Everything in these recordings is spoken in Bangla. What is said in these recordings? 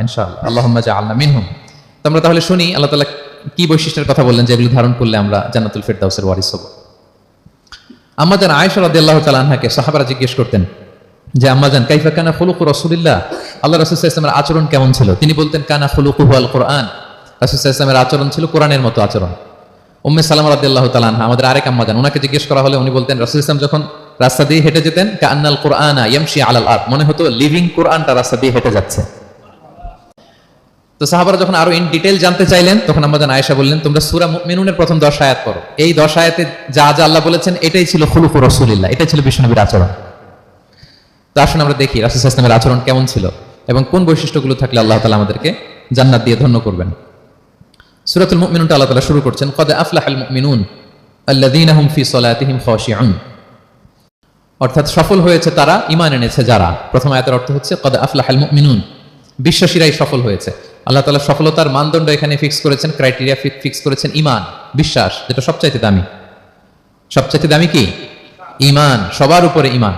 ইনশাআল্লাহ ইনশাআল্লাহ। আল্লাহুম্মা জাআলনা মিনহুম। তো আমরা তাহলে শুনি, আল্লাহ তাআলা কি বৈশিষ্ট্যের কথা বললেন যেগুলো ধারণ করলে আমরা জান্নাতুল ফেরদাউসের ওয়ারিস হব। আম্মাজান আয়েশা রাদিয়াল্লাহু তাআলা আনহাকে সাহাবারা জিজ্ঞেস করতেন যে আম্মাজান কাইফা কানা খুলুকু রাসূলিল্লাহ? আল্লাহ রাসূল সাল্লাল্লাহু আচরণ কেমন ছিল? তিনি বলতেন, কানা খুলুকুহু আল কোরআন। রাসূল সাল্লাল্লাহু আচরণ ছিল কোরআনের মতো আচরণ। উম্মে সালামা রাদিয়াল্লাহু তাআলা আনহা, আমাদের আরেক আম্মাজান ওনাকে জিজ্ঞেস করা হলে উনি বলতেন, রাসূল ইসলাম যখন রাস্তা দিয়ে হেঁটে যেতেন, কান্নাল কোরআনা ইয়ামশি আলাল আরদ, মনে হতো লিভিং কোরআনটা রাস্তা দিয়ে হেঁটে যাচ্ছে। তো সাহাবারা যখন আরও ইন ডিটেল জানতে চাইলেন, তখন আমাদের আয়েশা বললেন, তোমরা সুরা মেনুনের প্রথম দশ আয়াত করো এই দশ আয়াতে যা যা আল্লাহ বলেছেন, এটাই ছিল খুলুকু রাসূলিল্লাহ, এটাই ছিল বিশ্বনবীর আচরণ। তো আসুন আমরা দেখি রাসূল ওয়াসাল্লামের আচরণ কেমন ছিল এবং কোন বৈশিষ্ট্যগুলো থাকলে আল্লাহ তালা আমাদেরকে জান্নাত দিয়ে ধন্য করবেন। সূরাতুল মুমিনুনটা আল্লাহ তাআলা শুরু করছেন, কদ আফলাহাল মুমিনুন আল্লাযীনা হুম ফি সলাতিহিম খাশিউন। অর্থাৎ সফল হয়েছে তারা ইমান এনেছে যারা। প্রথম আয়াতের অর্থ হচ্ছে, কদ আফলাহাল মুমিনুন। বিশ্বাসীরাই সফল হয়েছে। আল্লাহ তাআলা সফলতার মানদণ্ড এখানে ফিক্স করেছেন ক্রাইটেরিয়া ফিক্স করেছেন ইমান বিশ্বাস, যেটা সবচাইতে দামি। সবচাইতে দামি কি? ঈমান, সবার উপরে ইমান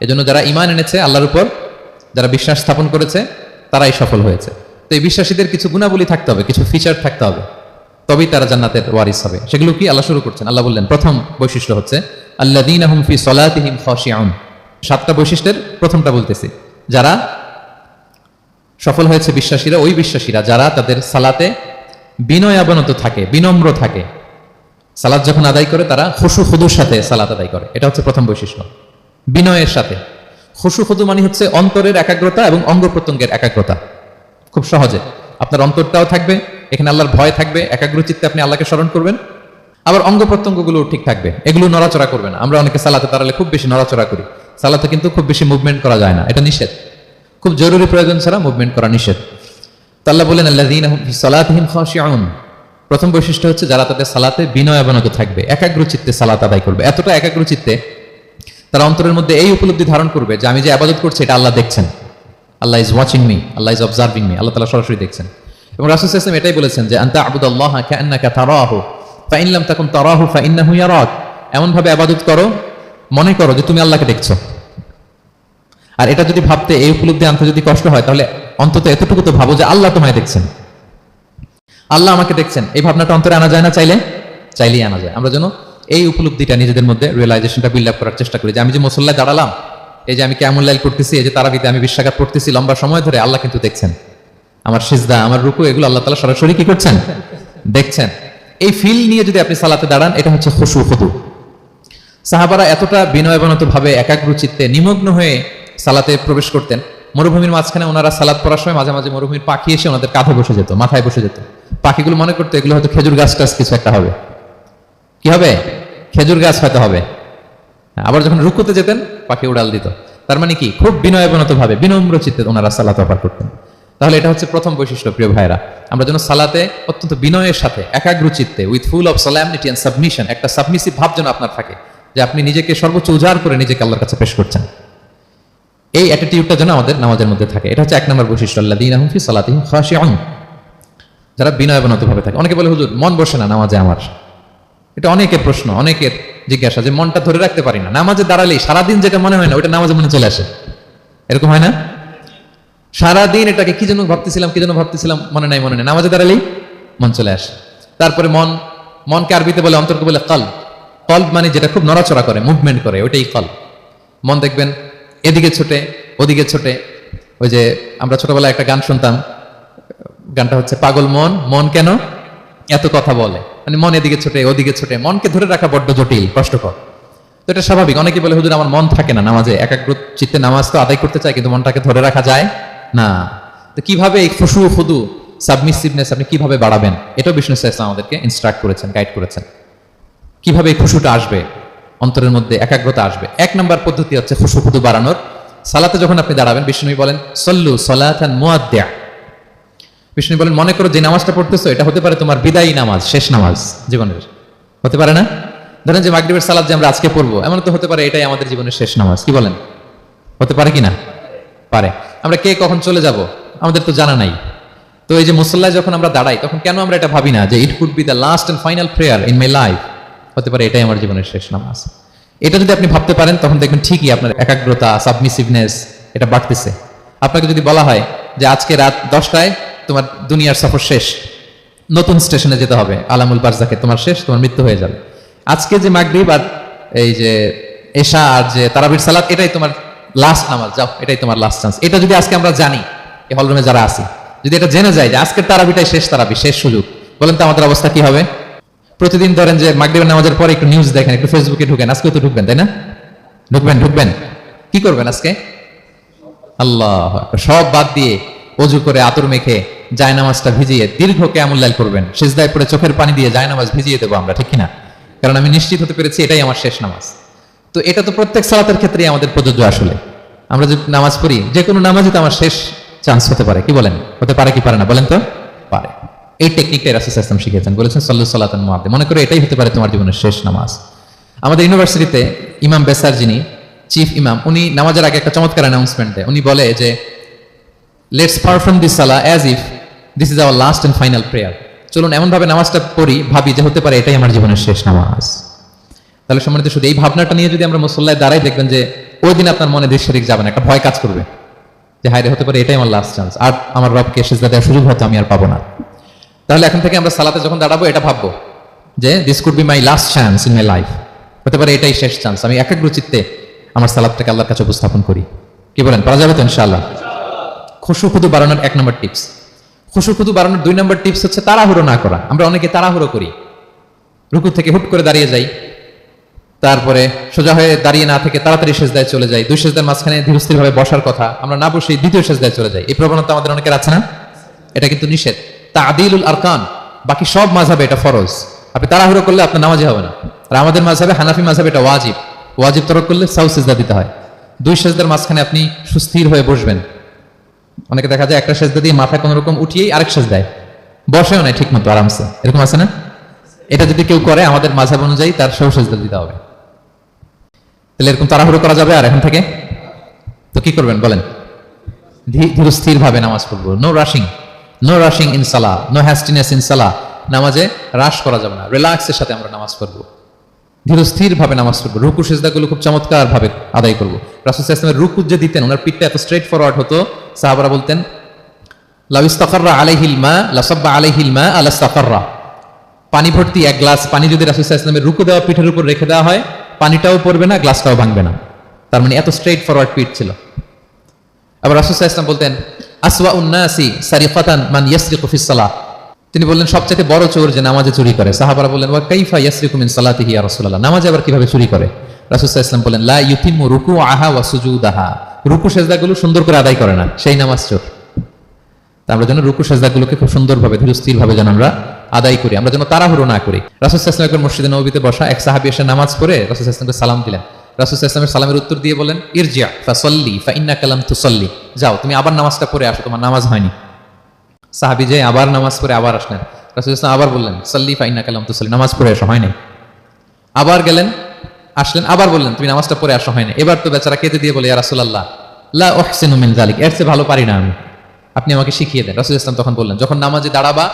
এজন্য যারা ঈমান এনেছে, আল্লাহর উপর যারা বিশ্বাস স্থাপন করেছে, তারাই সফল হয়েছে। তো এই বিশ্বাসীদের কিছু গুণাবলী থাকতে হবে, কিছু ফিচার থাকতে হবে। তবেই তারা জান্নাতের ওয়ারিস হবে। সেগুলো কি? আল্লাহ শুরু করছেন। আল্লাহ বললেন, প্রথম বৈশিষ্ট্য হচ্ছে, আল্লাযীনা হুম ফি সলাতিহিম খাশিউন। সাতটা বৈশিষ্ট্যের প্রথমটা বলতেছি। যারা সফল হয়েছে বিশ্বাসীরা, ওই বিশ্বাসীরা যারা তাদের সালাতে বিনয়াবনত থাকে, বিনম্র থাকে। সালাত যখন আদায় করে, তারা খুশু খুদুর সাথে সালাত আদায় করে। এটা হচ্ছে প্রথম বৈশিষ্ট্য। বিনয়ের সাথে। খুশু খুদু মানে হচ্ছে অন্তরের একাগ্রতা এবং অঙ্গ প্রত্যঙ্গের একাগ্রতা। খুব সহজে। আপনার অন্তরটাও থাকবে, এখানে আল্লাহর ভয় থাকবে একাগ্র চিত্তে আপনি আল্লাহকে স্মরণ করবেন। আবার অঙ্গ প্রত্যঙ্গগুলো ঠিক থাকবে। এগুলো নড়াচড়া করবে না। আমরা অনেকে সালাতে তারালে খুব বেশি নড়াচড়া করি। সালাতে কিন্তু খুব বেশি মুভমেন্ট করা যায় না। এটা নিষেধ। খুব জরুরি প্রয়োজন ছাড়া মুভমেন্ট করা নিষেধ। তো আল্লাহ বলেন, আল্লাযীনা হুম ফি প্রথম বৈশিষ্ট্য হচ্ছে যারা তাদের সালাতে বিনয় অবনত থাকবে একাগ্র চিত্তে সালাত আদায় করবে। এতটা একাগ্র চিত্তে তারা অন্তরের মধ্যে এই উপলব্ধি ধারণ করবে যে, আমি যে আবাদত করছি, এটা আল্লাহ দেখছেন। Allah is watching me Allah is observing me আল্লাহ তালা সরাসরি দেখছেন। এবং রাসুল ইসলাম এটাই বলেছেন যে, আন্তা আবুদ আল্লাহ কান্নাকা তারাহু ফাইনলাম তাকুন তারাহু ফাইন্নাহু ইয়ারাক। এমন ভাবে আবাদত করো, মনে করো যে, তুমি আল্লাহকে দেখছ। আর এটা যদি ভাবতে এই উপলব্ধি আনতে যদি কষ্ট হয়, তাহলে অন্তত এতটুকু তো ভাবো যে আল্লাহ তোমায় দেখছেন। আল্লাহ আমাকে দেখছেন। এই ভাবনাটা অন্তরে আনা যায় না চাইলে? চাইলেই আনা যায়। আমরা যেন এই উপলব্ধিটা নিজেদের মধ্যে রিয়েলাইজেশনটা বিল্ড আপ করার চেষ্টা করি। যে আমি যে মুসল্লায় দাঁড়ালাম, এই যে আমি কেমন লাইল করতেছি, এই যে তারাবিতে আমি বিশ্বাঘাত পড়তেছি, লম্বা সময় ধরে আল্লাহ কিন্তু দেখছেন। আমার সিজদা, আমার রুকু, এগুলো আল্লাহ তালা সরাসরি কি করছেন? দেখছেন। এই ফিল নিয়ে যদি আপনি সালাতে দাঁড়ান, এটা হচ্ছে খুশু খুদু সাহাবারা এতটা বিনয়বনত ভাবে একাগ্র চিত্তে নিমগ্ন হয়ে সালাতে প্রবেশ করতেন। মরুভূমির মাঝখানে ওনারা সালাদ পড়ার সময় মাঝে মাঝে মরুভূমির পাখি এসে ওনাদের কাঁধে বসে যেত, মাথায় বসে যেত। পাখিগুলো মনে করতো, এগুলো হয়তো খেজুর গাছ টাছ কিছু একটা হবে। কি হবে? খেজুর গাছ হয়তো হবে। আবার যখন রুকুতে যেতেন, পাখি উড়াল দিত। তার মানে কি? খুব বিনয়বনত ভাবে বিনম্র চিত্তে ওনারা সালাত অফার করতেন। তাহলে এটা হচ্ছে প্রথম বৈশিষ্ট্য, প্রিয় ভাইরা আমরা যেন সালাতে অত্যন্ত বিনয়ের সাথে, একাগ্র চিত্তে with full of solemnity and submission একটা সাবমিসিভ ভাব যেন আপনার থাকে, যে আপনি নিজেকে সর্বোচ্চ উজাড় করে নিজেকে আল্লাহর কাছে পেশ করছেন। এই অ্যাটিটিউডটা যেন আমাদের নামাজের মধ্যে থাকে। এটা হচ্ছে এক নম্বর বৈশিষ্ট্য। আল্লাহ দিন ফি সালাতিহিম খাশিউন। যারা বিনয়বনত ভাবে থাকে। অনেকে বলে, হুজুর, মন বসে না নামাজে আমার। এটা অনেকের প্রশ্ন, অনেকের জিজ্ঞাসা যে, মনটা ধরে রাখতে পারি না। নামাজে দাঁড়ালেই সারাদিন যেটা মনে হয় না ওটা নামাজে মনে চলে আসে। এরকম হয় না? সারাদিন এটাকে কি জন্য ভাবতেছিলাম, কি জন্য ভাবতেছিলাম, মনে নাই, মনে নেই। নামাজে দাঁড়ালেই মন চলে আসে। তারপরে মন, মনকে আরবিতে বলে, অন্তর্কে বলে কল কল মানে যেটা খুব নড়াচড়া করে মুভমেন্ট করে, ওইটাই কল মন দেখবেন এদিকে ছোটে, ওদিকে ছোটে। ওই যে আমরা ছোটবেলায় একটা গান শুনতাম। গানটা হচ্ছে পাগল মন মন কেন? এত কথা বলে। মানে মন এদিকে ছোটে, ওদিকে ছোটে। মনকে ধরে রাখা বড্ড জটিল, কষ্টকর। তো এটা স্বাভাবিক। অনেকে বলে, হুজুর, আমার মন থাকে না নামাজে। একাগ্র চিত্তে নামাজ তো আদায় করতে চায় কিন্তু মনটাকে ধরে রাখা যায় না। তো কীভাবে এই খুশু ফুদু সাবমিসিভনেস আপনি কীভাবে বাড়াবেন? এটাও বিষ্ণু ইসলাম আমাদেরকে ইনস্ট্রাক্ট করেছেন গাইড করেছেন। কীভাবে এই খুশুটা আসবে? অন্তরের মধ্যে একাগ্রতা আসবে। এক নম্বর পদ্ধতি হচ্ছে খুশু ফুদু বাড়ানোর। সালাতে যখন আপনি দাঁড়াবেন বিষ্ণু বলেন, সল্লু সলাতান মুয়াদ্দিয়া বিষ্ণু বলেন, মনে করো যে নামাজটা পড়তেছো, এটা হতে পারে তোমার বিদায়ী নামাজ, শেষ নামাজ জীবনের। হতে পারে না? ধরেন যে মাগরিবের সালাদ যে আমরা আজকে পড়ব, এমন তো হতে পারে এটাই আমাদের জীবনের শেষ নামাজ, কি বলেন? হতে পারে কি না? পারে। আমরা কে কখন চলে যাব? আমাদের তো জানা নাই। তো এই যে মুসল্লায় যখন আমরা দাঁড়াই, তখন কেন আমরা এটা ভাবি না যে it could be the last and final prayer in my life হতে পারে এটাই আমার জীবনের শেষ নামাজ। এটা যদি আপনি ভাবতে পারেন, তখন দেখবেন ঠিকই আপনার একাগ্রতা সাবমিসিভনেস এটা বাড়তেছে। আপনাকে যদি বলা হয় যে আজকে রাত দশটায় তোমার দুনিয়ার সফর শেষ, নতুন স্টেশনে যেতে হবে, আলামুল বারজাকে তোমার শেষ, তোমার মৃত্যু হয়ে যাবে। আজকে যে মাগরিব আর এই যে এশা আর যে তারাবির সালাত, এটাই তোমার লাস্ট নামাজ, যাও, এটাই তোমার লাস্ট চান্স এটা যদি আজকে আমরা জানি, এই হলরুমে যারা আছি, যদি এটা জেনে যায় যে আজকের তারাবিটাই শেষ তারাবি, শেষ সুযোগ, বলেন তো আমাদের অবস্থা কি হবে? প্রতিদিন ধরেন যে মাগরিবের নামাজের পরে একটু নিউজ দেখেন, একটু ফেসবুকে ঢুকেন আজকে তো ঢুকবেন, তাই না? ঢুকবেন ঢুকবেন। কি করবেন আজকে? আল্লাহ সব বাদ দিয়ে অজু করে আতর মেখে জায়নামাজটা ভিজিয়ে দীর্ঘ কেমুল্লাইল করবেন সেজদায় পরে চোখের পানি দিয়ে জায়নামাজ ভিজিয়ে দেবো আমরা, ঠিক কিনা? কারণ আমি নিশ্চিত হতে পেরেছি এটাই আমার শেষ নামাজ। তো এটা তো প্রত্যেক সালাতের ক্ষেত্রেই আমাদের প্রযোজ্য আসলে। আমরা যদি নামাজ পড়ি, যে কোনো নামাজই তো আমার শেষ চান্স হতে পারে, কি বলেন? হতে পারে কি পারে না, বলেন তো? পারে। এই টেকনিকটাই রাসুল ইসলাম শিখেছেন বলেছেন, সাল্লু সাল্লাহ মহাদে মনে করে এটাই হতে পারে তোমার জীবনের শেষ নামাজ। আমাদের ইউনিভার্সিটিতে ইমাম বেসার যিনি, চিফ ইমাম, উনি নামাজের আগে একটা চমৎকার অ্যানাউন্সমেন্ট দেয়। উনি বলে যে let's perform this salah as if this is our last and final prayer চলুন, এমনভাবে নামাজটা পড়ি, ভাবি যে হতে পারে এটাই আমার জীবনের শেষ নামাজ। তাহলে সম্মানিত শুধু এই ভাবনাটা নিয়ে যদি আমরা মুসল্লায় দাঁড়াই, দেখবেন যে ওই দিন আপনার মনে দৃশ্যরিক যাবে না, একটা ভয় কাজ করবে। যে, হায়রে, হতে পারে এটাই আমার লাস্ট চান্স আর আমার রবকে সেজদা দেওয়ার সুযোগ হয়তো আমি আর পাবো না। তাহলে এখন থেকে আমরা সালাতে যখন দাঁড়াবো, এটা ভাববো যে this could be my last chance in my life হতে পারে এটাই শেষ চান্স আমি একাগ্র চিত্তে আমার সালাদটাকে আল্লাহর কাছে উপস্থাপন করি। কি বলেন? পারা যাবে তো ইনশাআল্লাহ? খুশু খুদু বাড়ানোর এক নম্বর টিপস খুশু খুদু বাড়ানোর দুই নম্বর টিপস হচ্ছে তাড়াহুড়ো না করা। আমরা অনেকে তাড়াহুড়ো করি। রুকু থেকে হুট করে দাঁড়িয়ে যাই। তারপরে সোজা হয়ে দাঁড়িয়ে না থেকে তাড়াতাড়ি সেজদায় চলে যাই। দুই সেজদার মাঝখানে ধীরস্থির ভাবে বসার কথা। আমরা না বসে দ্বিতীয় সেজদায় চলে যাই। এই প্রবণতা আমাদের অনেকের আছে না? এটা কিন্তু নিষেধ। তা আরকান। বাকি সব মাঝাবে এটা ফরজ। আপনি তাড়াহুড়ো করলে আপনার নামাজে হবে না। আর আমাদের মাঝাবে হানাফি মাঝাবে এটা ওয়াজিব। ওয়াজিব তরক করলে সাউ সেজদা দিতে হয়। দুই সেজদার মাঝখানে আপনি সুস্থির হয়ে বসবেন। অনেকে দেখা যায় একটা সেজদা দিয়ে মাথা কোনো রকম উঠিয়েই আরেক সেজ দেয় বসেও নাই ঠিক মতো আরামসে। এরকম আছে না? এটা যদি কেউ করে, আমাদের মাঝাব অনুযায়ী তার সব সেজদা দিতে হবে। তাহলে এরকম তাড়াহুড়ো করা যাবে আর এখন থেকে? তো কি করবেন বলেন? ধীরস্থির ভাবে নামাজ পড়ব। No rushing no rushing in salah no hastiness in salah নামাজে রাশ করা যাবে না। রিল্যাক্সের সাথে আমরা নামাজ পড়ব। ধীরস্থির ভাবে নামাজ পড়ব। রুকু, সেজদাগুলো খুব চমৎকার ভাবে আদায় করব। রাসুল ইসলামের রুকু যে দিতেন, ওনার পিঠটা এত স্ট্রেট ফরওয়ার্ড হতো, সাহাবারা বলতেন লাউস্তাকাররা আলাইহিল মা লাসাব্বা আলাইহিল মা আলাস্তাকাররা পানি ভর্তি এক গ্লাস পানি যদি রাসুল ইসলামের রুকু দেওয়া পিঠের উপর রেখে দেওয়া হয়, পানিটাও পড়বে না, গ্লাসটাও ভাঙবে না। তার মানে এত স্ট্রেট ফরওয়ার্ড পিঠ ছিল। আবার রাসুল ইসলাম বলতেন তিনি বললেন সবচেয়ে বড় চোর যে নামাজে চুরি করে। সাহাবারা বললেন, ওয়া নামাজে আবার কীভাবে চুরি করে? লা ইউতিমু রুকু আহা ওয়া সুজুদাহা। রুকু সেজদাগুলো সুন্দর করে আদায় করে না, সেই নামাজ চোর। আমরা যেন রুকু সেজদাগুলোকে খুব সুন্দরভাবে ধীরস্থির ভাবে যেন আমরা আদায় করি, আমরা যেন তাড়াহুড়ো না করি। একবার মসজিদে নবীতে বসা এক সাহাবি এসে নামাজ পড়ে, রাসুল সালাম দিলেন। রাসুল ইসলামের সালামের উত্তর দিয়ে বলেন ইরজিয়া ফা সল্লি ফা ইন্না কালাম তু সল্লি যাও, তুমি আবার নামাজটা পড়ে আসো, তোমার নামাজ হয়নি। সাহাবি যে আবার নামাজ পড়ে আবার আসলেন। রাসুল ইসলাম আবার বললেন, সল্লি ফা ইন্না কালাম তু সল্লি নামাজ পড়ে আসো, হয়নি। আবার গেলেন, আসলেন, আবার বললেন, তুমি নামাজটা পড়ে আসো, হয়নি। এবার তো বেচারা কেঁদে দিয়ে বলে রাসুল্লাহ লা ওহসেনু জালিক এর চেয়ে ভালো পারি না আমি। আপনি আমাকে শিখিয়ে দেন। রাসুল ইসলাম তখন বললেন, যখন নামাজে দাঁড়াবা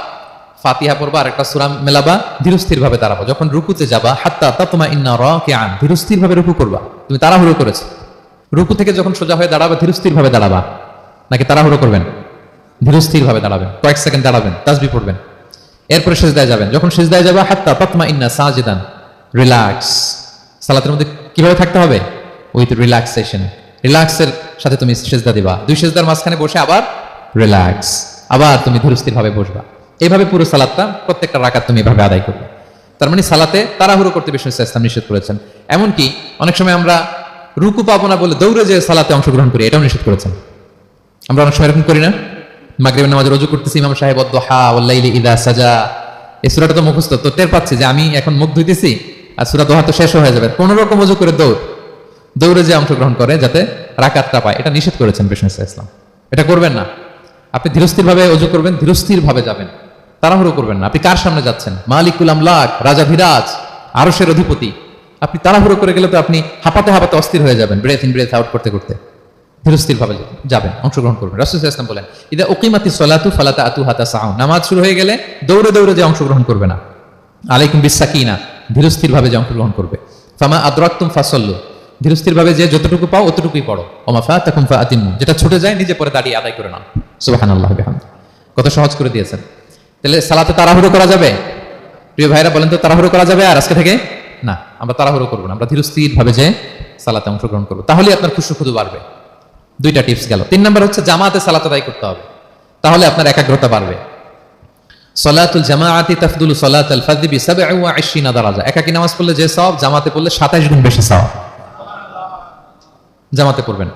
ফাতিহা পড়বা আর একটা সুরাম মেলাবা ধীরস্থির ভাবে দাঁড়াবো যখন রুকুতে যাবা, হাত্তা তা তোমার ইন্না র কে আন ধীরস্থির ভাবে রুকু করবা। তুমি তাড়াহুড়ো করেছ। রুকু থেকে যখন সোজা হয়ে দাঁড়াবা ধীরস্থির ভাবে দাঁড়াবা। নাকি তাড়াহুড়ো করবেন? ধীরস্থির ভাবে দাঁড়াবেন। কয়েক সেকেন্ড দাঁড়াবেন তাজবি পড়বেন। এরপরে সেজদায় যাবেন। যখন সেজদায় যাবা, হাত্তা তাতমা ইন্না সাজিদান, রিল্যাক্স। সালাতের মধ্যে কীভাবে থাকতে হবে? With relaxation. রিল্যাক্সের সাথে তুমি সেজদা দিবা। দুই সেজদার মাঝখানে বসে আবার রিল্যাক্স। আবার তুমি ধীরস্থির ভাবে বসবা। এইভাবে পুরো সালাদটা প্রত্যেকটা রাকাত তুমি এভাবে আদায় করবে। তার মানে সালাতে তাড়াহুড়ো করতে বিষ্ণু ইসলাম নিষেধ করেছেন। এমনকি অনেক সময় আমরা রুকু পাবো না বলে দৌড়ে যে সালাতে অংশগ্রহণ করি, এটাও নিষেধ করেছেন। আমরা অনেক সময় এরকম করি না? মাগরিবের নামাজে রজু করতেছি, ইমাম সাহেব অদ্দহা ওল্লাইলি ইদা সাজা। এই সুরাটা তো মুখস্থ, তো টের পাচ্ছি যে আমি এখন মুখ ধুইতেছি আর সুরা দোহা তো শেষ হয়ে যাবে। কোন রকম অজু করে দৌড়, দৌড়ে যে অংশগ্রহণ করে যাতে রাকাতটা পায়। এটা নিষেধ করেছেন বিষ্ণু ইসলাম এটা করবেন না। আপনি ধীরস্থির ভাবে অজু করবেন ধীরস্থির ভাবে যাবেন। তাড়াহুড়ো করবেন না। আপনি কার সামনে যাচ্ছেন? মালিকুল আমলাক, রাজা ভিরাজ আরসের অধিপতি। আপনি তাড়াহুড়ো করে গেলে তো আপনি হাঁপাতে হাঁপাতে অস্থির হয়ে যাবেন ব্রেথ ইন ব্রেথ আউট করতে করতে। ধীরস্থির ভাবে যাবেন, অংশগ্রহণ করবেন। রাসুল ইসলাম বলেন, ইদা ওকিমাতি সলাতু ফালাতা আতু হাতা সাউ নামাজ শুরু হয়ে গেলে দৌড়ে দৌড়ে যে অংশগ্রহণ করবে না। আলাইকুম বিশ্বাকিনা ধীরস্থির ভাবে যে অংশগ্রহণ করবে। ফামা আদরাক্তুম ফাসল্লু ধীরস্থির ভাবে যে যতটুকু পাও অতটুকুই পড়ো। ওমাফা তখন ফাতিমু যেটা ছুটে যায় নিজে পরে দাঁড়িয়ে আদায় করে নাও। সুবাহান আল্লাহ কত সহজ করে দিয়েছেন। তাহলে সালাতে তাড়াহুড়ো করা যাবে? প্রিয় ভাইরা, বলেন তো তাড়াহুড়ো করা যাবে আর আজকে থেকে? না, আমরা তাড়াহুড়ো করব না, আমরা ধীরস্থির ভাবে যে সালাতে অংশগ্রহণ করব। তাহলে আপনার খুশু খুদু বাড়বে। দুইটা টিপস গেল। তিন নম্বর হচ্ছে জামাতে সালাত আদায় করতে হবে। তাহলে আপনার একাগ্রতা বাড়বে। সলাতুল জামাআতি তাফদুল সলাত আল ফাযি বি 27 দারাজা। একাকী নামাজ পড়লে যে সব জামাতে পড়লে 27 গুণ বেশি সওয়াব। জামাতে পড়বেন।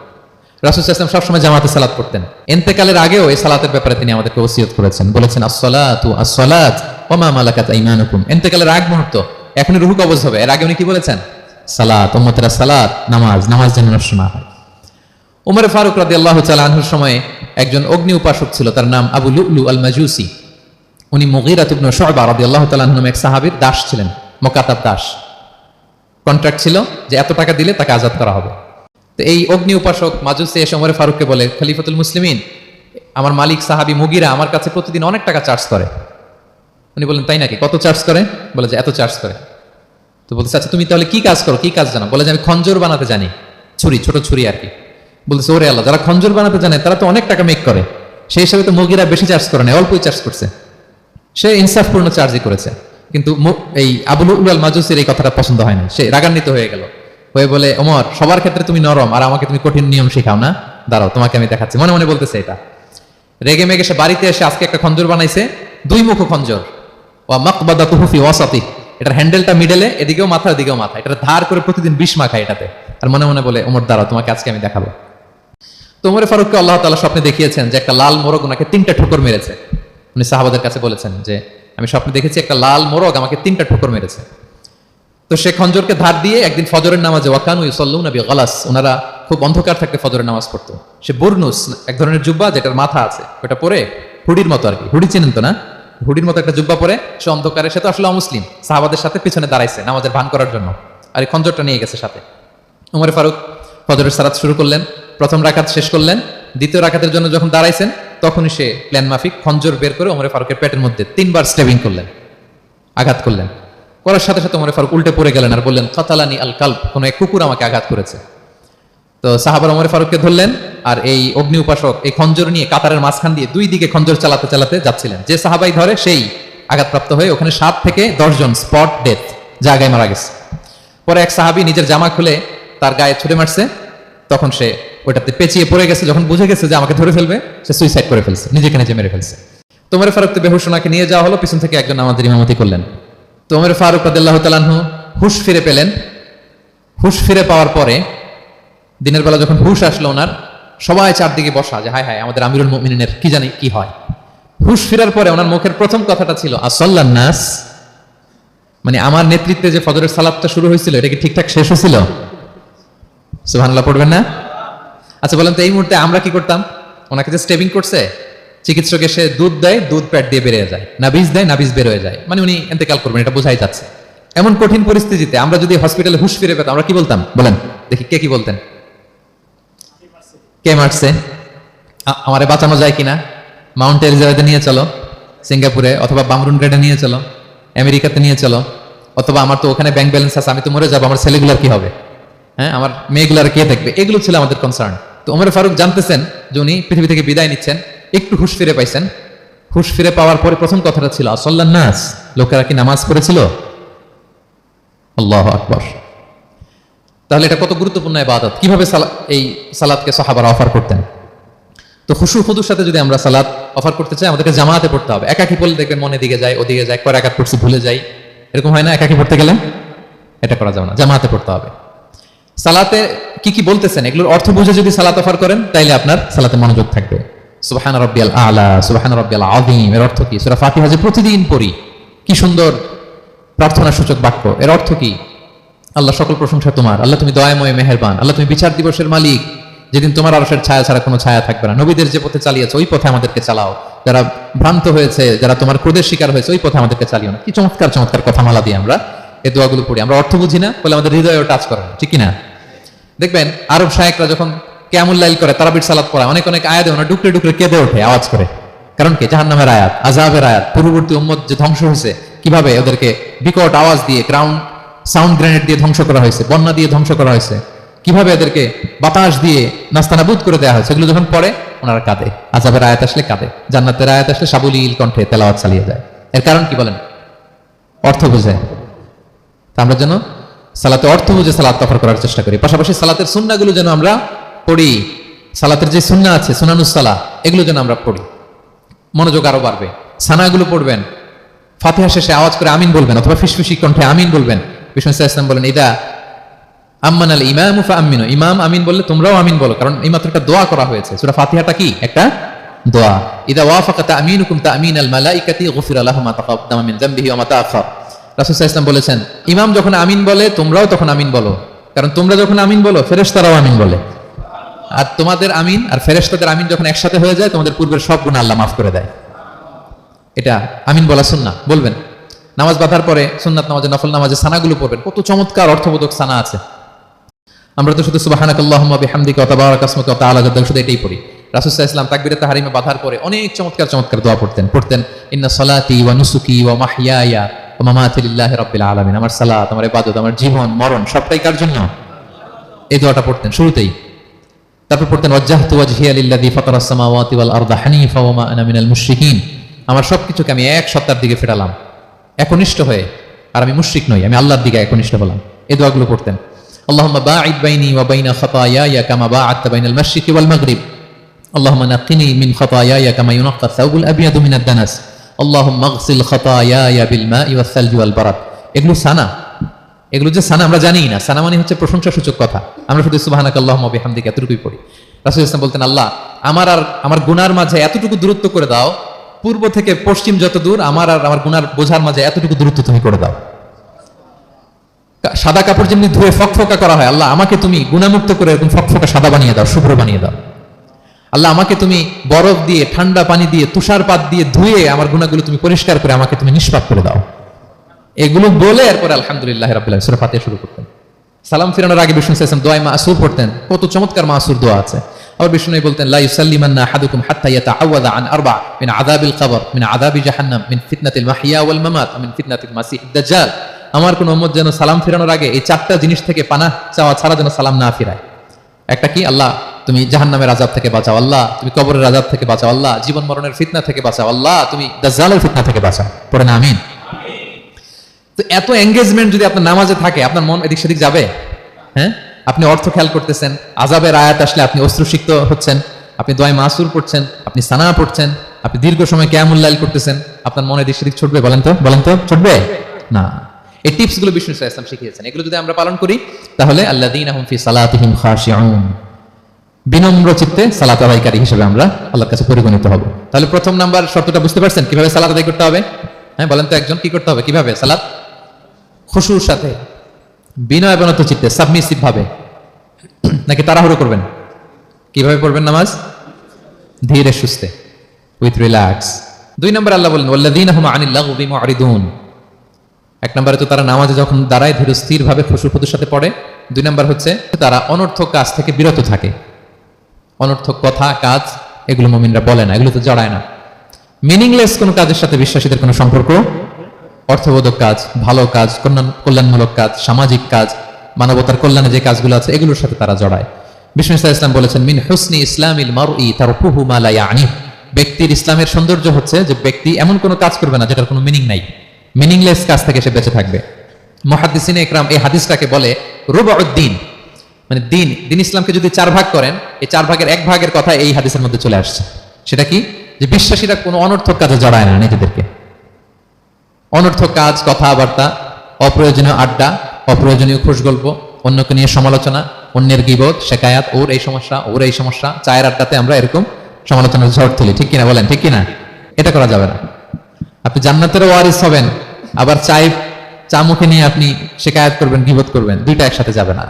রাসূল আলাইহি সবসময় জামাতে সালাত পড়তেন। ইন্তেকালের আগেও এই সালাতের ব্যাপারে তিনি আমাদেরকে ওসিয়ত করেছেন। বলেছেন, আস-সালাতু আস-সালাত ওয়া মা মালাকাত আইমানুকুম। ইন্তেকালের আগ মুহূর্ত, এখনই রুহু কবজ হবে। এর আগে উনি কি বলেছেন? সালাত, উম্মতেরা সালাত, নামাজ নামাজ যেন নষ্ট না হয়। উমর ফারুক রাদিয়াল্লাহু তাআলা আনহুর সময়ে একজন অগ্নি উপাসক ছিল, তার নাম আবু লুলু আল মাজুসি উনি মুগিরাত ইবনে শুআবা রাদিয়াল্লাহু তাআলা নামে এক সাহাবীর দাস ছিলেন, মোকাতাব দাস। কন্ট্রাক্ট ছিল যে এত টাকা দিলে তাকে আজাদ করা হবে। এই অগ্নি উপাসক মাজুসি এসে ওমর ফারুককে বলে, খলিফাতুল মুসলিমিন, আমার মালিক সাহাবী মুগিরা আমার কাছে প্রতিদিন অনেক টাকা চার্জ করে। উনি বলেন তাই নাকি? কত চার্জ করে? বলে, যে এত চার্জ করে। তো বলতেছে আচ্ছা তুমি তাহলে কি কাজ করো? কি কাজ জানো? বলে, যে আমি খঞ্জর বানাতে জানি, ছুরি, ছোট ছুরি আর কি। বলতেছে, ওরে আল্লাহ, যারা খঞ্জর বানাতে জানে, তারা তো অনেক টাকা মেক করে। সেই হিসাবে তো মুগিরা বেশি চার্জ করে না, অল্পই চার্জ করছে। সে ইনসাফপূর্ণ চার্জই করেছে। কিন্তু এই আবুল মাজুসির এই কথাটা পছন্দ হয় না সে রাগান্বিত হয়ে গেল। হয়ে বলে, ওমর, সবার ক্ষেত্রে তুমি নরম আর আমাকে তুমি কঠিন নিয়ম শেখাও না। দাঁড়াও, তোমাকে আমি দেখাচ্ছি। মনে মনে বলতেছে এটা। রেগে মেগে সে বাড়িতে এসে আজকে একটা খঞ্জর বানাইছে, দুই মুখ খঞ্জর। ও মাকবাদা তুহুফি ওয়াসাতি। এটার হ্যান্ডেলটা মিডলে, এদিকেও মাথা এদিকেও মাথা। এটা ধার করে প্রতিদিন বিষ মাখায় এটাতে। আর মনে মনে বলে, ওমর, দাঁড়াও, তোমাকে আজকে আমি দেখাবো। তো ওমরে ফারুককে আল্লাহ তালা স্বপ্নে দেখিয়েছেন যে একটা লাল মোরগ ওনাকে তিনটা ঠোকর মেরেছে। উনি সাহাবাদের কাছে বলেছেন যে, আমি স্বপ্নে দেখেছি একটা লাল মোরগ আমাকে তিনটা ঠোকর মেরেছে। তো সে খঞ্জরকে ধার দিয়ে একদিন ফজরের নামাজে ওয়াকানু ইসল্লু নবী গলাস ওনারা খুব অন্ধকার থাকতে ফজরের নামাজ পড়তো। সে বুরনুস, এক ধরনের জুব্বা যেটার মাথা আছে, ওটা পরে হুডির মতো আর কি। হুডি চেনেন তো না? হুডির মতো একটা জুব্বা পরে সে অন্ধকারে, সে তো আসলে অমুসলিম। সাহাবাদের সাথে পিছনে দাঁড়াইছে নামাজের ভান করার জন্য। আর এই খঞ্জরটা নিয়ে গেছে সাথে। উমরে ফারুক ফজরের সারাত শুরু করলেন, প্রথম রাখাত শেষ করলেন, দ্বিতীয় রাখাতের জন্য যখন দাঁড়াইছেন, তখনই সে প্ল্যান মাফিক খঞ্জর বের করে ওমরে ফারুকের পেটের মধ্যে তিনবার স্টেবিং করলেন, আঘাত করলেন। করার সাথে সাথে ওমরে ফারুক উল্টে পড়ে গেলেন আর বললেন, কাতালানি আল কাল্প কোনো এক কুকুর আমাকে আঘাত করেছে। তো সাহাবার ওমরে ফারুককে ধরলেন আর এই অগ্নি উপাসক, এই খঞ্জর নিয়ে কাতারের মাঝখান দিয়ে দুই দিকে খঞ্জর চালাতে চালাতে যাচ্ছিলেন। যে সাহাবাই ধরে সেই আঘাতপ্রাপ্ত হয়ে ওখানে সাত থেকে দশজন স্পট ডেথ, জায়গায় মারা গেছে। পরে এক সাহাবি নিজের জামা খুলে তার গায়ে ছুটে মারছে। তখন সে ওইটাতে পেঁচিয়ে পড়ে গেছে, যখন বুঝে গেছে যে আমাকে ধরে ফেলবে, সে সুইসাইড করে ফেলছে, নিজেকে নিজে মেরে ফেলছে। তোমার ফারুক বেহুশ ওনাকে নিয়ে যাওয়া হলো, পিছন থেকে একজন আমাদের ইমামতি করলেন। তোমার ফারুক রাদিল্লাহ তালাহু হুশ ফিরে পেলেন। হুশ ফিরে পাওয়ার পরে দিনের বেলা যখন হুশ আসলো ওনার, সবাই চারদিকে বসা যে, হায় হায়, আমাদের আমিরুল মুমিনের কি জানি কি হয়? হুশ ফেরার পরে ওনার মুখের প্রথম কথাটা ছিল, আসল্লান নাস। মানে আমার নেতৃত্বে যে ফজরের সালাদটা শুরু হয়েছিল, এটা কি ঠিকঠাক শেষ হয়েছিল? সুবহানাল্লাহ, পড়বেন না? আচ্ছা বলেন তো, এই মুহূর্তে আমরা কি করতাম? ওনাকে যে স্টেবিং করছে চিকিৎসক এসে দুধ দেয়, দুধ প্যাট দিয়ে বেরিয়ে যায়। নাবিজ দেয়, নাবিজ বের হয়ে যায়। মানে উনি এতেকাল করবেন, এটা বোঝাই যাচ্ছে। এমন কঠিন পরিস্থিতিতে আমরা যদি হসপিটালে হুশ ফিরে পেতাম, আমরা কি বলতাম? বলেন, দেখি কে কি বলতেন। কে মারছে? আমারে বাঁচানো যায় কিনা? মাউন্ট এলিজাবেথে নিয়ে চলো, সিঙ্গাপুরে, অথবা বামরুন গ্রেডে নিয়ে চলো, আমেরিকাতে নিয়ে চলো, অথবা আমার তো ওখানে ব্যাংক ব্যালেন্স আছে, আমি তো মরে যাব, আমার ছেলেগুলার কি হবে? হ্যাঁ আমার মেয়েগুলার কে থাকবে? এগুলো ছিল আমাদের কনসার্ন তো ওমর ফারুক জানতেছেন যে উনি পৃথিবী থেকে বিদায় নিচ্ছেন। একটু হুশ ফিরে পাইছেন। হুশ ফিরে পাওয়ার পরে প্রথম কথাটা ছিল, আসল্লান নাস। লোকেরা কি নামাজ পড়েছিল? আল্লাহ আকবর। তাহলে এটা কত গুরুত্বপূর্ণ ইবাদত? কীভাবে এই সালাদকে সাহাবারা অফার করতেন? তো খুশু খুদুর সাথে যদি আমরা সালাদ অফার করতে চাই, আমাদেরকে জামাতে পড়তে হবে। একাকি পড়লে দেখবেন মনে দিকে যায়, ওদিকে যায়, কয়েক একাত পড়ছি ভুলে যাই। এরকম হয় না? একাকি পড়তে গেলে? এটা করা যাবে না। জামাতে পড়তে হবে। সালাতে কি কি বলতেছেন? এগুলোর অর্থ বুঝে যদি সালাত অফার করেন, তাইলে আপনার সালাতে মনোযোগ থাকবে। সুবাহান আলা, সুবাহান আযীম। এর অর্থ কি? সূরা ফাতিহা যে প্রতিদিন পড়ি, কি সুন্দর প্রার্থনা সূচক বাক্য। এর অর্থ কি? আল্লাহ সকল প্রশংসা তোমার। আল্লাহ তুমি দয়াময় আল্লাহ তুমি বিচার দিবসের মালিক। যেদিন তোমার আরশের ছায়া ছাড়া কোনো ছায়া থাকবে না। নবীদের যে পথে চালিয়েছে, ওই পথে আমাদেরকে চালাও। যারা ভ্রান্ত হয়েছে, যারা তোমার ক্রোধের শিকার হয়েছে, ওই পথে আমাদেরকে চালিও না। কি চমৎকার চমৎকার কথা মালা দিয়ে আমরা এই দোয়াগুলো পড়ি। আমরা অর্থ বুঝি না, বলে আমাদের হৃদয়ও টাচ করে না। ঠিক কি না? দেখবেন আরব শায়েকরা যখন লাইল করে, তারাবির সালাত পড়ায় অনেক অনেক আয়াতে ওনা ডুকরে ডুকরে কেঁদে ওঠে আওয়াজ করে। কারণ কি? জাহান্নামের আয়াত আজাবের আয়াত, পূর্ববর্তী উম্মত যে ধ্বংস হয়েছে, কীভাবে ওদেরকে বিকট আওয়াজ দিয়ে গ্রাউন্ড সাউন্ড গ্রেনেড দিয়ে ধ্বংস করা হয়েছে, বন্যা দিয়ে ধ্বংস করা হয়েছে, কীভাবে এদেরকে বাতাস দিয়ে নাস্তানাবুদ করে দেওয়া হয় সেগুলো যখন পড়ে, ওনারা কাঁদে। আজাবের আয়াত আসলে কাঁদে। জান্নাতের আয়াত আসলে সাবলীল কণ্ঠে তেলাওয়াত চালিয়ে যায়। এর কারণ কি বলেন? অর্থ বুঝে। আমরা যেন সালাতে অর্থ বুঝে সালাত তফর করার চেষ্টা করি। পাশাপাশি সালাতের সুন্নাগুলো যেন আমরা পড়ি, সালাতের যে সুন্না আছে সুনানুসালা এগুলো যেন আমরা পড়ি। মনোযোগ আরও বাড়বে। সানাগুলো পড়বেন। ফাতিহা শেষে আওয়াজ করে আমিন বলবেন, অথবা ফিসফিসি কণ্ঠে আমিন বলবেন। বিষ্ণু ইসলাম বলেন, ইদা আম্মান আল ইমাম উফা আমিনো ইমাম আমিন বললে তোমরাও আমিন বলো, কারণ এই মাত্র একটা দোয়া করা হয়েছে। সুরা ফাতিহাটা কি? একটা দোয়া। ইদা ওয়াফাকা তামিনুকুম তামিন আল মালাইকাতি গফির আলাহু মা তাকাদ্দামা মিন যামবিহি ওয়া মা তাআখার রাসূল সাল্লাল্লাহু বলেছেন, ইমাম যখন আমিন বলে, তোমরাও তখন আমিন বলো। কারণ তোমরা যখন আমিন বলো, ফেরেশতারাও আমিন বলে। আর তোমাদের আমিন আর ফেরেশতাদের আমিন যখন একসাথে হয়ে যায়, তোমাদের পূর্বের সব গুণ আল্লাহ মাফ করে দেয়। এটা আমিন বলা সুন্না বলবেন, নামাজ বাঁধার পরে সুন্নাত নামাজে, নফল নামাজে সানাগুলো পড়বেন। কত চমৎকার অর্থবোধক সানা আছে। আমরা তো শুধু সুবাহানাক আল্লাহুম্মা বিহামদিকা ওয়া তাবারাক আসমুকা ওয়া তাআলা জাদ্দাক শুধু এটাই পড়ি। আলাইহি ওয়াসাল্লাম তাকবীরে তাহরিমে বাঁধার পরে অনেক চমৎকার চমৎকার দোয়া পড়তেন। পড়তেন, ইন্না সালাতি ওয়া নুসুকি ওয়া মাহইয়ায়া ওয়া মামাতি লিল্লাহি রাব্বিল আলামিন। আমার সালাত, আমার ইবাদত, আমার জীবন, মরণ, সবটাই কার জন্য? এই দোয়াটা পড়তেন শুরুতেই। তারপর পড়তেন ওয়াজ্জাহতু ওয়াজহিয়া লিল্লাযী ফাতারাস সামাওয়াতি ওয়াল আরদা হানিফা ওয়া মা আনা মিনাল মুশরিকিন আমার সবকিছুকে আমি এক সত্তার দিকে ফেরালাম একনিষ্ঠ হয়ে আর আমি মুশরিক নই আমি আল্লাহর দিকে একনিষ্ঠ হলাম এই দোয়াগুলো পড়তেন اللهم باعد بيني وبين خطاياي كما باعدت بين المشرق والمغرب اللهم نقني من خطاياي كما ينقى الثوب الابيض من الدنس اللهم اغسل خطاياي بالماء والثلج والبرد এগুলো সানা এগুলো যে সানা, আমরা জানি না। সানা মানে হচ্ছে প্রশংসা সূচক কথা। আমরা শুধু সুবহানাক আল্লাহুম্মা বিহামদিকা এতটুকুই পড়ি। রাসূল ইসলাম বলতেন, আল্লাহ, আমার আর, আমার গুনার মাঝে এতটুকু দূরত্ব করে দাও। পূর্ব থেকে পশ্চিম যত দূর, আমার আর আমার গুনার বোঝার মাঝে এতটুকু দূরত্ব তুমি করে দাও। সাদা কাপড় যেমনি ধুয়ে ফকফকা করা হয়, আল্লাহ, আমাকে তুমি গুণামুক্ত করে এরকম ফকফকা সাদা বানিয়ে দাও, শুভ্র বানিয়ে দাও। আল্লাহ, আমাকে তুমি বরফ দিয়ে, ঠান্ডা পানি দিয়ে, তুষারপাত দিয়ে ধুয়ে আমার গুণাগুলো তুমি পরিষ্কার করে আমাকে তুমি নিষ্পাপ করে দাও। এগুলো বলে এরপরে আলহামদুলিল্লাহ রাব্বিল আলামিন সূরা শুরু করতেন। সালাম ফিরানোর আগে বিষ্ণু সাল্লাল্লাহু দোয়া মাসুর পড়তেন। কত চমৎকার মাসুর দোয়া আছে। আবার বিষ্ণু বলতেন, লা ইউসাল্লিমান্না আহাদুকুম হাত্তা ইয়াতাআওয়াযা আন আরবা মিন আযাবিল কবর, মিন আযাবি জাহান্নাম, মিন ফিতনাতিল মাহইয়া ওয়াল মামাত, মিন ফিতনাতিল মাসিহিদ দাজ্জাল। আমার কোন উম্মত যেন সালাম ফিরানোর আগে এই চারটা জিনিস থেকে পানাহ চাওয়া ছাড়া যেন সালাম না ফিরায়। একটা কি? আল্লাহ, তুমি জাহান্নামের আজাব থেকে বাঁচাও, আল্লাহ, তুমি কবরের আজাব থেকে বাঁচাও, আল্লাহ, জীবন মরণের ফিতনা থেকে বাঁচাও, আল্লাহ, তুমি দাজ্জালের ফিতনা থেকে বাঁচাও। পড়ে না, আমিন। তো এত এঙ্গেজমেন্ট যদি আপনার নামাজে থাকে, আপনার মন এদিক সেদিক যাবে? হ্যাঁ? আপনি অর্থ খেয়াল করতেছেন আজাবের আয়াত আসলে আপনি অস্ত্রসিক্ত হচ্ছেন, আপনি দয় মাসুর পড়ছেন, আপনি সানা পড়ছেন, আপনি দীর্ঘ সময় ক্যামুল্লাইল করতেছেন, আপনার মনে এদিক সেদিক ছুটবে বলেন তো? বলেন তো? ছুটবে? না। এই টিপসগুলো বিষ্ণু ইসলাম শিখিয়েছেন। এগুলো যদি আমরা পালন করি, তাহলে আল্লাহ দিন ফি সালাতিহিম খাশিউন। বিনম্র চিত্তে সালাত আদায়কারী হিসেবে আমরা আল্লাহর কাছে পরিগণিত হব। তাহলে প্রথম নাম্বার শর্তটা বুঝতে পারছেন? কীভাবে সালাত আদায় করতে হবে? হ্যাঁ বলেন তো একজন কি করতে হবে? কীভাবে? সালাত? খুশুর সাথে বিনয় বনত চিত্তে সাবমিসিভ ভাবে। নাকি তাড়াহুড়ো করবেন? কীভাবে পড়বেন নামাজ? ধীরে সুস্থে। উইথ রিল্যাক্স দুই নম্বর আল্লাহ বলেন ওয়াল্লাযীনা হুম আনিল লাগবি মুআরিদুন। এক নম্বরে তো তারা নামাজে যখন দাঁড়ায় ধীর স্থির ভাবে খুশু খুতুর সাথে পড়ে। দুই নম্বর হচ্ছে, তারা অনর্থক কাজ থেকে বিরত থাকে। অনর্থক কথা, কাজ, এগুলো মমিনরা বলে না, এগুলো তো জড়ায় না। মিনিংলেস কোনো কাজের সাথে বিশ্বাসীদের কোনো সম্পর্ক অর্থবোধক কাজ, ভালো কাজ কল্যাণ- কল্যাণমূলক কাজ, সামাজিক কাজ, মানবতার কল্যাণে যে কাজগুলো আছে, এগুলোর সাথে তারা জড়ায়। বিষ্ণু ইসলাম ইসলাম বলেছেন, মিন হুসনি ইসলামিল মারই তার মা লা ইয়ানি ব্যক্তির ইসলামের সৌন্দর্য হচ্ছে যে ব্যক্তি এমন কোনো কাজ করবে না যেটার কোনো মিনিং নাই। মিনিংলেস কাজ থেকে সে বেঁচে থাকবে। মহাদ্দিসিনে একরাম এই হাদিসটাকে বলে রুবাউদ্দিন। মানে দিন দিন ইসলামকে যদি চার ভাগ করেন, এই চার ভাগের এক ভাগের কথা এই হাদিসের মধ্যে চলে আসছে। সেটা কি? যে বিশ্বাসীরা কোনো অনর্থক কাজে জড়ায় না নিজেদেরকে। অনর্থক কাজ, কথাবার্তা, অপ্রয়োজনীয় আড্ডা, অপ্রয়োজনীয় খুশ গল্প অন্যকে নিয়ে সমালোচনা, অন্যের গিবত, শেখায়াত, ওর এই সমস্যা, ওর এই সমস্যা, চায়ের আড্ডাতে আমরা এরকম সমালোচনার ঝড় তুলি, ঠিক কিনা বলেন, ঠিক কিনা? এটা করা যাবে না। আপনি জান্নাতের ওয়ারিস হবেন, আবার চাই চা মুখে নিয়ে আপনি শেখায়াত করবেন, গিবত করবেন, দুইটা একসাথে যাবে না।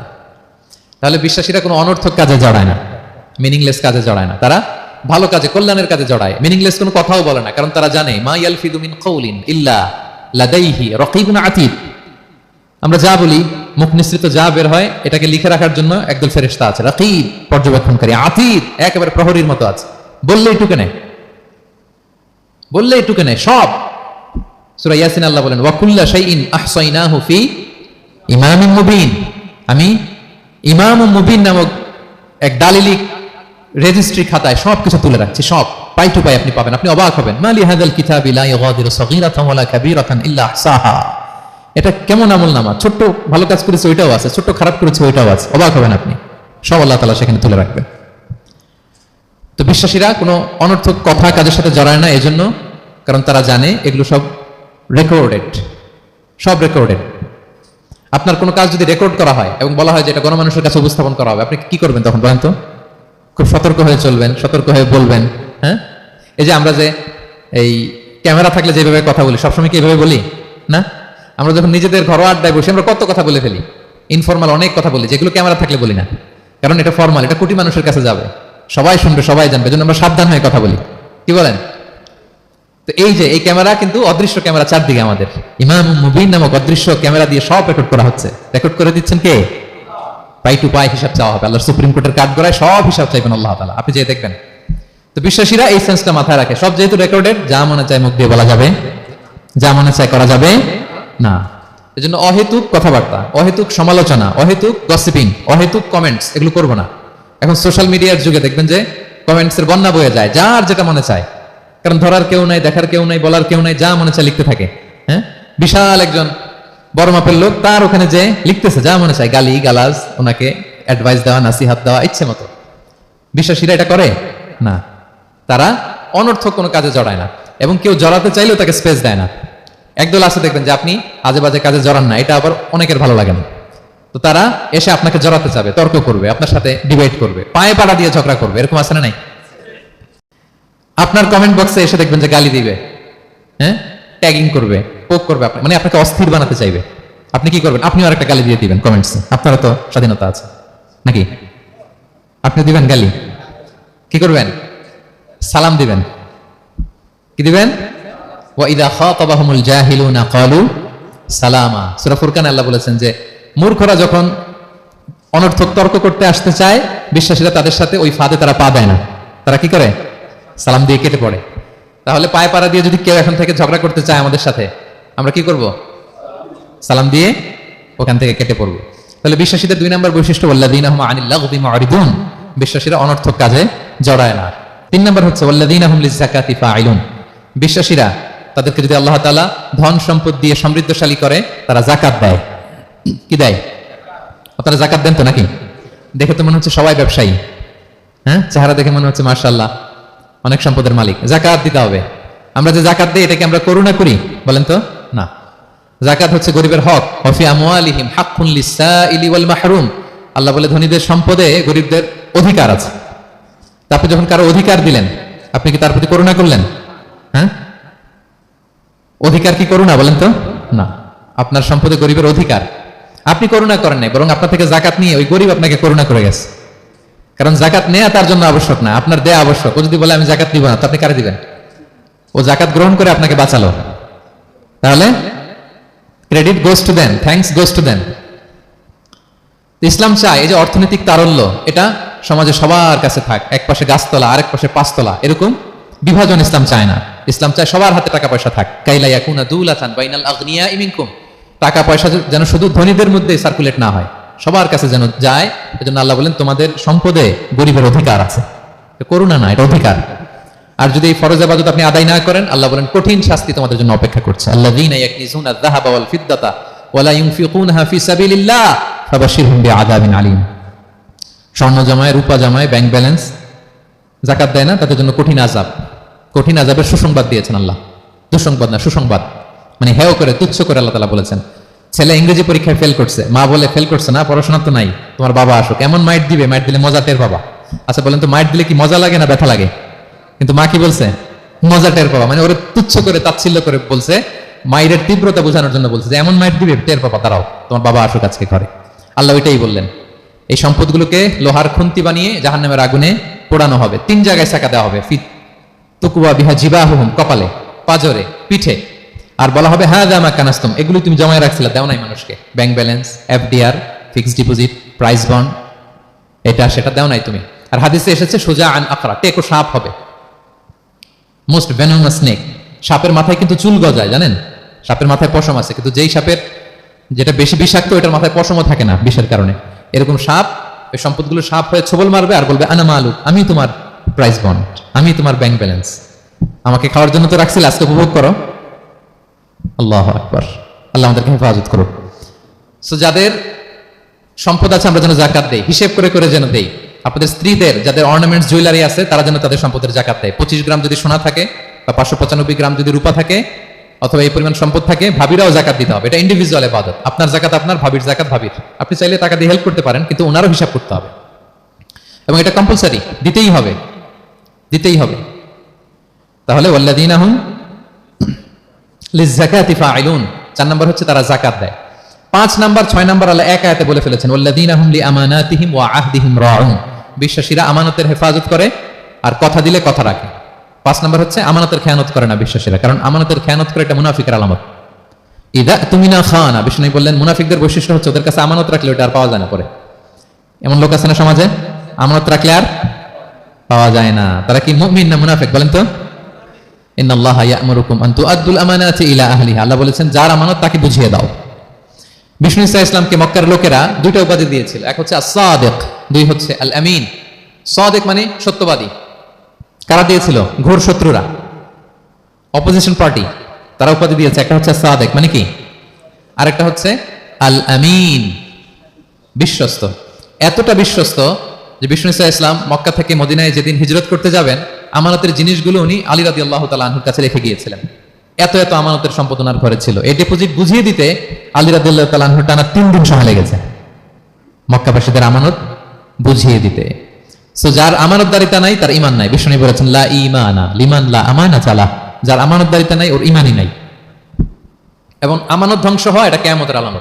তাহলে বিশ্বাসীরা কোনো অনর্থক কাজে জড়ায় না মিনিংলেস কাজে জড়ায় না। তারা ভালো কাজে, কল্যাণের কাজে জড়ায়। মিনিংলেস কোনো কথাও বলে না, কারণ তারা জানে, মা ইয়ালফিদু মিন কওলিন ইল্লা লাদাইহি আমরা যা বলি, মুখ নিঃসৃত যা বের হয়, এটাকে লিখে রাখার জন্য একদল ফেরেশতা আছে। রাকিব, পর্যবেক্ষণকারী আতীদ একেবারে প্রহরীর মতো আছে। বললেই টুকে নেয়। বললেই টুকে নেয়, সব। সূরা ইয়াসিন আল্লাহ বলেন, ওয়াকুল্লা শাইইন আহসাইনাহু ফি ইমামিন মুবিন। আমি ইমাম মুবিন নামক এক দালিলিক রেজিস্ট্রি খাতায় সব কিছু তুলে রাখছি, সব। পাই টু পাই আপনি পাবেন। আপনি অবাক হবেন এটা কেমন আমল নামা? ছোট্ট ভালো কাজ করেছে ওইটাও আছে, ছোট্ট খারাপ করেছে ওইটাও আছে। অবাক হবেন আপনি। সব আল্লাহ তাআলা সেখানে তুলে রাখবেন তো বিশ্বাসীরা, কোনো অনর্থক কথা কাজের সাথে জড়ায় না, এজন্য, কারণ তারা জানে এগুলো সব রেকর্ডেড সব রেকর্ডেড আপনার কোনো কাজ যদি রেকর্ড করা হয় এবং বলা হয় যে এটা গণমানুষের কাছে উপস্থাপন করা হবে, আপনি কি করবেন তখন বলেন তো? খুব সতর্ক হয়ে চলবেন, সতর্ক হয়ে বলবেন হ্যাঁ? এই যে আমরা যে এই ক্যামেরা থাকলে যেভাবে কথা বলি, সবসময় কি এভাবে বলি? না? আমরা যখন নিজেদের ঘরোয়া আড্ডায় বসে, আমরা কত কথা বলে ফেলি? ইনফরমাল অনেক কথা বলি, যেগুলো ক্যামেরা থাকলে বলি না। কারণ এটা ফর্মাল এটা কোটি মানুষের কাছে যাবে। সবাই শুনবে, সবাই জানবে, এজন্য আমরা সাবধান হয়ে কথা বলি। কি বলেন? তো এই যে, এই ক্যামেরা কিন্তু অদৃশ্য ক্যামেরা চারদিকে আমাদের। ইমাম মুবিন নামক অদৃশ্য ক্যামেরা দিয়ে সব রেকর্ড করা হচ্ছে। রেকর্ড করে দিচ্ছেন কে? পাই টু পাই হিসাব চাওয়া হবে। আল্লাহ সুপ্রিম কোর্টের কাঠ গড়ায় সব হিসাব চাইবেন আল্লাহ তালা আপনি যে দেখবেন। তো বিশ্বাসীরা এই সেন্সটা মাথায় রাখে। সব যেহেতু রেকর্ডেড যা মনে চায় মুখ দিয়ে বলা যাবে, যা মনে চায় করা যাবে, না। এজন্য অহেতুক কথাবার্তা, অহেতুক সমালোচনা, অহেতুক গসিপিং অহেতুক কমেন্টস এগুলো করব না। এখন সোশ্যাল মিডিয়ার যুগে দেখবেন যে কমেন্টস এর বন্যা বয়ে যায়, যার যেটা মনে চায়। কারণ ধরার কেউ নাই, দেখার কেউ নাই, বলার কেউ নাই, যা মনে চায় লিখতে থাকে। হ্যাঁ? বিশাল একজন বড় মাপের লোক, তার ওখানে যে লিখতেছে, যা মনে চায়, গালি, গালাজ, ওনাকে অ্যাডভাইস দেওয়া নাসিহাত দেওয়া, ইচ্ছে মতো। বিশ্বাসীরা এটা করে? না। তারা অনর্থক কোনো কাজে জড়ায় না। এবং কেউ জড়াতে চাইলেও তাকে স্পেস দেয় না। একদল আছে দেখবেন যে আপনি আজে বাজে কাজে জড়ান না, এটা আবার অনেকের ভালো লাগে না। তো তারা এসে আপনাকে জড়াতে চাবে, তর্ক করবে, আপনার সাথে ডিবেট করবে, পায়ে পাড়া দিয়ে ঝগড়া করবে, এরকম আছে না নাই? আপনার কমেন্ট বক্সে এসে দেখবেন যে গালি দিবে হ্যাঁ? ট্যাগিং করবে। পোক করবে আপনি। মানে আপনাকে অস্থির বানাতে চাইবে। আপনি কি করবেন? আপনিও আরেকটা গালি দিয়ে দিবেন কমেন্টসে আপনারও তো স্বাধীনতা আছে। নাকি? আপনি দিবেন গালি। কি করবেন? সালাম দিবেন। কি দিবেন? ওয়াইদা খাতাবাহুমুল জাহিলুনা ক্বালু সালামা। সূরা ফুরকান আল্লাহ বলেছেন যে, মূর্খরা যখন অনর্থক তর্ক করতে আসতে চায়, বিশ্বাসীরা তাদের সাথে ওই ফাঁদে তারা পা দেয় না। তারা কি করে? সালাম দিয়ে কেটে পড়ে। তাহলে পায়ে পাড়া দিয়ে যদি কেউ এখন থেকে ঝগড়া করতে চায় আমাদের সাথে আমরা কি করব? সালাম দিয়ে ওখান থেকে কেটে পড়ব। তাহলে বিশ্বাসীদের দুই নম্বর বৈশিষ্ট্য লাগবি বিশ্বাসীরা অনর্থক কাজে জড়ায় না। তিন নম্বর হচ্ছে হুম লিযাকাতি বিশ্বাসীরা তাদেরকে যদি আল্লাহ তাআলা ধন সম্পদ দিয়ে সমৃদ্ধশালী করে, তারা জাকাত দেয়। কি দেয়? আপনারা জাকাত দেন তো নাকি? দেখে তো মনে হচ্ছে সবাই ব্যবসায়ী। হ্যাঁ? চেহারা দেখে মনে হচ্ছে মার্শাল্লাহ অনেক সম্পদের মালিক। জাকাত দিতে হবে। আমরা যে জাকাত দিই, এটাকে আমরা করুণা করি, বলেন তো? না। জাকাত হচ্ছে গরিবের হক। ওয়াল মাহরুম। আল্লাহ বলে, ধনীদের সম্পদে গরিবদের অধিকার আছে। তা আপনি যখন কারও অধিকার দিলেন, আপনি কি তার প্রতি করুণা করলেন? হ্যাঁ? অধিকার কি করুণা, বলেন তো? না। আপনার সম্পদে গরিবের অধিকার। আপনি করুণা করেন নাই, বরং আপনার থেকে জাকাত নিয়ে ওই গরিব আপনাকে করুণা করে গেছে। কারণ জাকাত নেওয়া তার জন্য আবশ্যক না, আপনার দেয়া আবশ্যক। ও যদি বলে, আমি জাকাত দিব না তো আপনি কারে দিবেন? ও জাকাত গ্রহণ করে আপনাকে বাঁচালো। তাহলে credit goes to them, thanks goes to them. ইসলাম চায় এই যে অর্থনৈতিক তারল্য, এটা সমাজে সবার কাছে থাক, এক পাশে গাছতলা, আরেক পাশে পাঁচতলা, এরকম বিভাজন ইসলাম চায় না। ইসলাম চায় সবার হাতে টাকা পয়সা থাক। কাইলাইয়া কুনা দুলাতান টাকা পয়সা যেন শুধু ধনীদের মধ্যে সার্কুলেট না হয়, সবার কাছে যেন যায়, এজন্য আল্লাহ বলেন, তোমাদের সম্পদে গরিবের অধিকার আছে। করুণা না, এটা অধিকার। আর যদি এই ফরজ আবাদত আপনি আদায় না করেন, আল্লাহ বলেন, কঠিন শাস্তি তোমাদের জন্য অপেক্ষা করছে। স্বর্ণ রূপা ব্যাংক ব্যালেন্স জাকাত দেয় না তাদের জন্য কঠিন কঠিন সুসংবাদ দিয়েছেন আল্লাহ দুঃসংবাদ না সুসংবাদ মানে করে তুচ্ছ করে আল্লাহ তাআলা বলেছেন ছেলে ইংরেজি পরীক্ষায় ফেল করছে মা বলে ফেল করছে না পড়াশোনা তো নাই তোমার বাবা আসুক এমন মাইট দিবে মাইট দিলে মজা টের বাবা আচ্ছা বলেন তো মাইট দিলে কি মজা লাগে না ব্যথা লাগে কিন্তু মা কি বলছে? মজা টের পাবা। মানে ওরে তুচ্ছ করে, তাচ্ছিল্য করে বলছে, মায়ের তীব্রতা বোঝানোর জন্য বলছে যে, এমন মাইট দিবে, টের পাবা, দাঁড়াও, তোমার বাবা আসুক আজকে ঘরে। আল্লাহ ওইটাই বললেন। এই সম্পদগুলোকে লোহার খুন্তি বানিয়ে জাহান্নামের আগুনে পোড়ানো হবে। তিন জায়গায় চাকা দেওয়া হবে, ফিত তুকুয়া বিহা জিবাহুম কপালে, পাজরে, পিঠে। আর বলা হবে হ্যাঁ দামা কানাস্তম। এগুলো তুমি জমায় রাখছিলে, দেও নাই মানুষকে। Bank balance, FDR, fixed deposit, price bond, এটা সেটা দেও নাই তুমি। আর হাদিসে এসেছে, সোজা আন আখরা টেকো সাপ হবে। মোস্ট ভেনোমাস স্নেক সাপের মাথায় কিন্তু চুল গজায়, জানেন? সাপের মাথায় পশম আছে, কিন্তু যেই সাপের যেটা বেশি বিষাক্ত এটার মাথায় পশমও থাকে না বিষের কারণে। এরকম সাপ, ওই সম্পদগুলো সাপ হয়ে ছবল মারবে আর বলবে, আনা মালুক, আমি তোমার প্রাইস বন্ড আমি তোমার ব্যাংক ব্যালেন্স আমাকে খাওয়ার জন্য তো রাখছিল আজকে উপভোগ করো। আল্লাহ আকবার। আল্লাহ আমাদেরকে হেফাজত করুক। সো যাদের সম্পদ আছে, আমরা যেন জাকাত দেই, হিসেব করে করে যেন দেই। আপনাদের স্ত্রীদের যাদের অর্নামেন্টস জুয়েলারি আছে, তারা যেন তাদের সম্পদের জাকাত দেয়। পঁচিশ গ্রাম যদি সোনা থাকে বা পাঁচশো পঁচানব্বই গ্রাম যদি রূপা থাকে অথবা এই পরিমাণ সম্পদ থাকে, ভাবিরাও জাকাত দিতে হবে। এটা ইন্ডিভিজুয়াল এবাদত। আপনার জাকাত আপনার, ভাবির জাকাত ভাবির। আপনি চাইলে টাকা দিয়ে হেল্প করতে পারেন, কিন্তু ওনারও হিসাব করতে হবে। এবং এটা কম্পালসারি দিতেই হবে। দিতেই হবে। তাহলে ফাইলুন চার নাম্বার হচ্ছে তারা জাকাত দেয়। পাঁচ নাম্বার, ছয় নাম্বার আল্লাহ এক আয়াতে বলে ফেলেছেন ওয়াল্লাদিন আহম লি আমানাতিহিম ওয়া আহদিহিম রাউন। বিশ্বাসীরা আমানতের হেফাজত করে আর কথা দিলে কথা রাখে। পাঁচ নাম্বার হচ্ছে, আমানতের খেয়ানত করে না বিশ্বাসীরা, কারণ আমানতের খেয়ানত করে এটা মুনাফিকের আলামত। ইদা তুমি না খাওয়ানা বিষ্ণু বললেন, মুনাফিকদের বৈশিষ্ট্য হচ্ছে ওদের কাছে আমানত রাখলে ওটা আর পাওয়া যায় না পরে। এমন লোক আছে না সমাজে? আমানত রাখলে আর পাওয়া যায় না। তারা কি মুমিন না মুনাফিক বলেন তো? আমানাতি ইলা আহলিহা। আল্লাহ বলেছেন, যার আমানত তাকে বুঝিয়ে দাও। বিষ্ণু ইসলামকে মক্কার লোকেরা দুইটা উপাধি দিয়েছিল। এক হচ্ছে দুই হচ্ছে আল আমিন সাদেক মানে সত্যবাদী। কারা দিয়েছিল? ঘোর শত্রুরা। অপোজিশন পার্টি তারা উপাধি দিয়েছে। একটা হচ্ছে সাদেক মানে কি? আরেকটা হচ্ছে আল আমিন বিশ্বস্ত। এতটা বিশ্বস্ত যে বিষ্ণু ইসা ইসলাম মক্কা থেকে মদিনায় যেদিন হিজরত করতে যাবেন, আমানতের জিনিসগুলো উনি আলী রাদি আল্লাহ তালাহুর কাছে রেখে গিয়েছিলেন। এত এত আমানতের সম্পদ ওনার ঘরে ছিল। এই ডিপোজিট বুঝিয়ে দিতে আলী রাদি আল্লাহ তালাহুর টানা তিন দিন সময় লেগেছে। মক্কাবাসীদের আমানত বুঝিয়ে দিতে। সো যার আমানতদারিতা নাই, তার ইমান নাই। বিষ্ণু বলেছেন, লা ইমানা লিমান লা আমানা চালা। যার আমানতদারিতা নাই, ওর ইমানই নাই। এবং আমানত ধ্বংস হয়, এটা কেয়ামতের আলামত।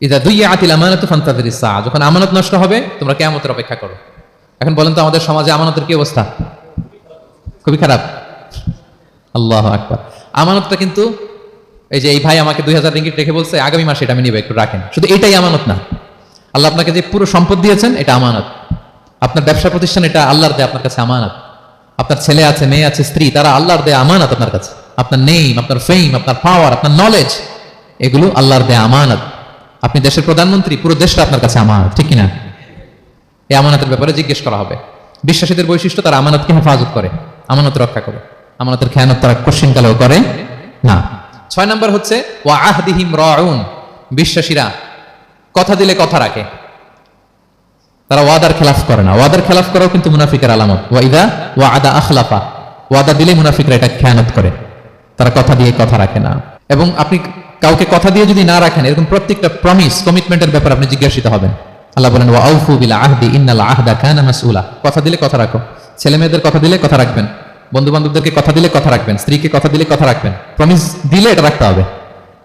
ইদা দুই আতিল আমানত ফান্তাদের ইসা যখন আমানত নষ্ট হবে, তোমরা কেয়ামতের অপেক্ষা করো। এখন বলেন তো, আমাদের সমাজে আমানতের কি অবস্থা? খুবই খারাপ। আল্লাহ আকবার। আমানতটা কিন্তু, এই যে এই ভাই আমাকে দুই হাজার রেখে বলছে, আগামী মাসে এটা আমি নিবে, একটু রাখেন। শুধু এটাই আমানত না। আল্লাহ আপনাকে যে পুরো সম্পদ দিয়েছেন, এটা আমানত। আপনার ব্যবসা প্রতিষ্ঠান, এটা আল্লাহর দেয় আপনার কাছে আমানত। আপনার ছেলে আছে, মেয়ে আছে, স্ত্রী, তারা আল্লাহর দেয় আমানত আপনার কাছে। আপনার নেম আপনার ফেম আপনার পাওয়ার আপনার নলেজ এগুলো আল্লাহর দেয় আমানত। আপনি দেশের প্রধানমন্ত্রী, পুরো দেশটা আপনার কাছে আমানত, ঠিক কিনা? এই আমানতের ব্যাপারে জিজ্ঞেস করা হবে। বিশ্বাসীদের বৈশিষ্ট্য, তারা আমানতকে হেফাজত করে, আমানত রক্ষা করে। আমানতের খেয়ানত তারা কোশ্চিন কালেও করে না। ছয় নম্বর হচ্ছে, ওয়া আহদিহিম রাউন। বিশ্বাসীরা কথা দিলে কথা রাখে। তারা ওয়াদার খেলাফ করে না। ওয়াদার খেলাফ করাও কিন্তু মুনাফিকের আলামত। ওয়াইদা ওয়া আদা আখলাফা। ওয়াদা দিলে মুনাফিকরা এটা খেয়ানত করে। তারা কথা দিয়ে কথা রাখে না। এবং আপনি কাউকে কথা দিয়ে যদি না রাখেন, এরকম প্রত্যেকটা প্রমিস কমিটমেন্টের ব্যাপারে আপনি জিজ্ঞাসিত হবেন। আল্লাহ বলেন, ওয়া আউফু বিল আহদি, ইন্নাল আহদা কানা মাসউলা। কথা দিলে কথা রাখো। ছেলে মেয়েদের কথা দিলে কথা রাখবেন। বন্ধু বান্ধবদেরকে কথা দিলে কথা রাখবেন। স্ত্রীকে কথা দিলে কথা রাখবেন। প্রমিস দিলে এটা রাখতে হবে।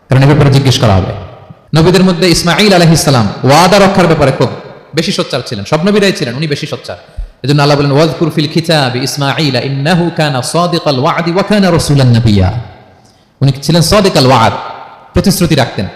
কারণ এ ব্যাপারে জিজ্ঞেস করা হবে। নবীদের মধ্যে ইসমাইল আলহিসাম ওয়াদা রক্ষার ব্যাপারে খুব বেশি সোচ্চার ছিলেন। সব নবীরাই ছিলেন, উনি বেশি সোচ্চার। এজন্য আল্লাহ বলেন, ওয়াজকুর ফিল খিতাব ইসমাইল ইন্নাহু কানা সাদিকাল ওয়াদি ওয়া কানা রাসূলান নাবিয়্যা উনি ছিলেন সাদিকাল ওয়াদ, প্রতিশ্রুতি রাখতেন।